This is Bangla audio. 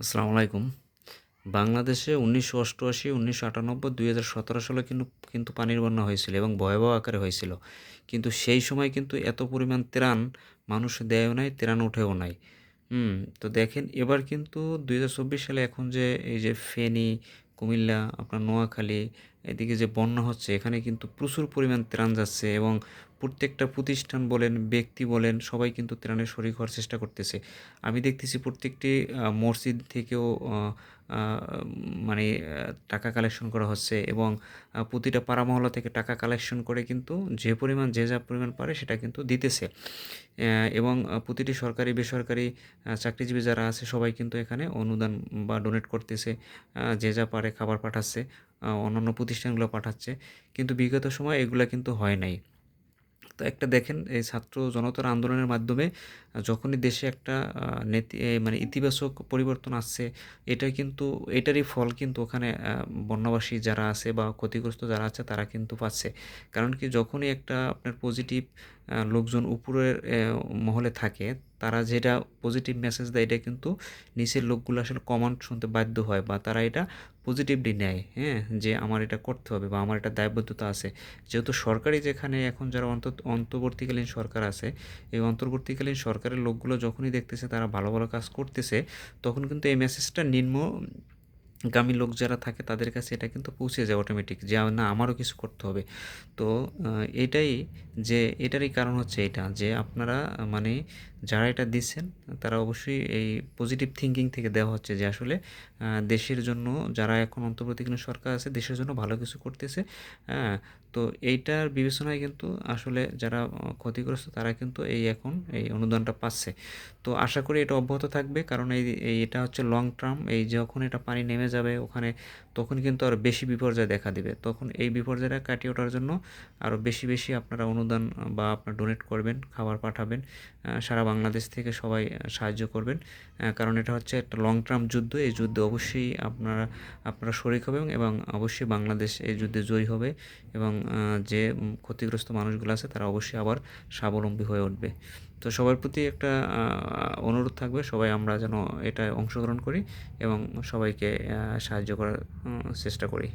আসসালামু আলাইকুম। বাংলাদেশে উনিশশো অষ্টআশি, উনিশশো আটানব্বই, দুই হাজার সতেরো সালে কিন্তু কিন্তু পানির বন্যা হয়েছিল এবং ভয়াবহ আকারে হয়েছিল। কিন্তু সেই সময় কিন্তু এত পরিমাণ ত্রাণ মানুষ দেয়ও নাই, ত্রাণ উঠেও নাই। হুম, তো দেখেন এবার কিন্তু দুই হাজার চব্বিশ সালে এখন যে এই যে ফেনী, কুমিল্লা, আপনার নোয়াখালী এদিকে যে বন্যা হচ্ছে, এখানে কিন্তু প্রচুর পরিমাণ ত্রাণ যাচ্ছে এবং প্রত্যেকটা প্রতিষ্ঠান বলেন, ব্যক্তি বলেন, সবাই কিন্তু ত্রাণের শরীর হওয়ার চেষ্টা করতেছে। আমি দেখতেছি প্রত্যেকটি মসজিদ থেকেও মানে টাকা কালেকশন করা হচ্ছে এবং প্রতিটা পাড়া মহল্লা থেকে টাকা কালেকশন করে কিন্তু যে পরিমাণ, যে যা পরিমাণ পারে সেটা কিন্তু দিতেছে। এবং প্রতিটি সরকারি, বেসরকারি চাকরিজীবী যারা আছে সবাই কিন্তু এখানে অনুদান বা ডোনেট করতেছে। যে যা পারে খাবার পাঠাচ্ছে অন্যান্য প্রতিষ্ঠানগুলো পাঠাচ্ছে। কিন্তু বিগত সময় এগুলো কিন্তু হয় নাই। একটা দেখেন, এই ছাত্র জনতার আন্দোলনের মাধ্যমে যখনই দেশে একটা নেতি মানে ইতিবাচক পরিবর্তন আসছে, এটা কিন্তু, এটারই ফল কিন্তু ওখানে বন্যাবাসী যারা আছে বা ক্ষতিগ্রস্ত যারা আছে তারা কিন্তু পাচ্ছে। কারণ কি, যখনই একটা আপনার পজিটিভ লোকজন উপরের মহলে থাকে, তারা যেটা পজিটিভ মেসেজ দেয়, এটা কিন্তু নিচের লোকগুলো আসলে কমান্ড শুনতে বাধ্য হয় বা তারা এটা পজিটিভলি নেয় হ্যাঁ? যে আমার এটা করতে হবে বা আমার এটা দায়বদ্ধতা আছে। যেহেতু সরকারি যেখানে এখন যারা অন্ত, অন্তর্বর্তীকালীন সরকার আছে, এই অন্তর্বর্তীকালীন সরকারের লোকগুলো যখনই দেখতেছে, তারা ভালো ভালো কাজ করতেছে, তখন কিন্তু এই মেসেজটা নিম্ন গামী লোক যারা থাকে তাদের কাছে এটা কিন্তু পৌঁছে যায় অটোমেটিক যে না, আমারও কিছু করতে হবে। তো এটাই যে, এটারই কারণ হচ্ছে এটা যে, আপনারা মানে যারা এটা দিচ্ছেন, তারা অবশ্যই এই পজিটিভ থিঙ্কিং থেকে দেওয়া হচ্ছে যে, আসলে দেশের জন্য যারা এখন অন্তর্বর্তীকালীন সরকার আছে, দেশের জন্য ভালো কিছু করতেছে। হ্যাঁ তো এইটার বিবেচনায় কিন্তু আসলে যারা ক্ষতিগ্রস্ত তারা কিন্তু এই এখন এই অনুদানটা পাচ্ছে। তো আশা করি এটা অব্যাহত থাকবে, কারণ এই এটা হচ্ছে লং টার্ম এই যখন এটা পানি নেমে যাবে ওখানে তখন কিন্তু আরও বেশি বিপর্যয় দেখা দিবে। তখন এই বিপর্যয়টা কাটিয়ে ওঠার জন্য আরও বেশি বেশি আপনারা অনুদান বা আপনার ডোনেট করবেন, খাবার পাঠাবেন সারা বাংলাদেশ থেকে সবাই সাহায্য করবেন কারণ এটা হচ্ছে একটা লং টার্ম যুদ্ধ, এই যুদ্ধে অবশ্যই আপনারা আপনারা শরিক হবেন এবং অবশ্যই বাংলাদেশ এই যুদ্ধে জয়ী হবে এবং যে ক্ষতিগ্রস্ত মানুষগুলো আছে, তারা অবশ্যই আবার স্বাবলম্বী হয়ে উঠবে। তো সবার প্রতি একটা অনুরোধ থাকবে, সবাই আমরা যেন এটা অংশগ্রহণ করি এবং সবাইকে সাহায্য করার চেষ্টা করি।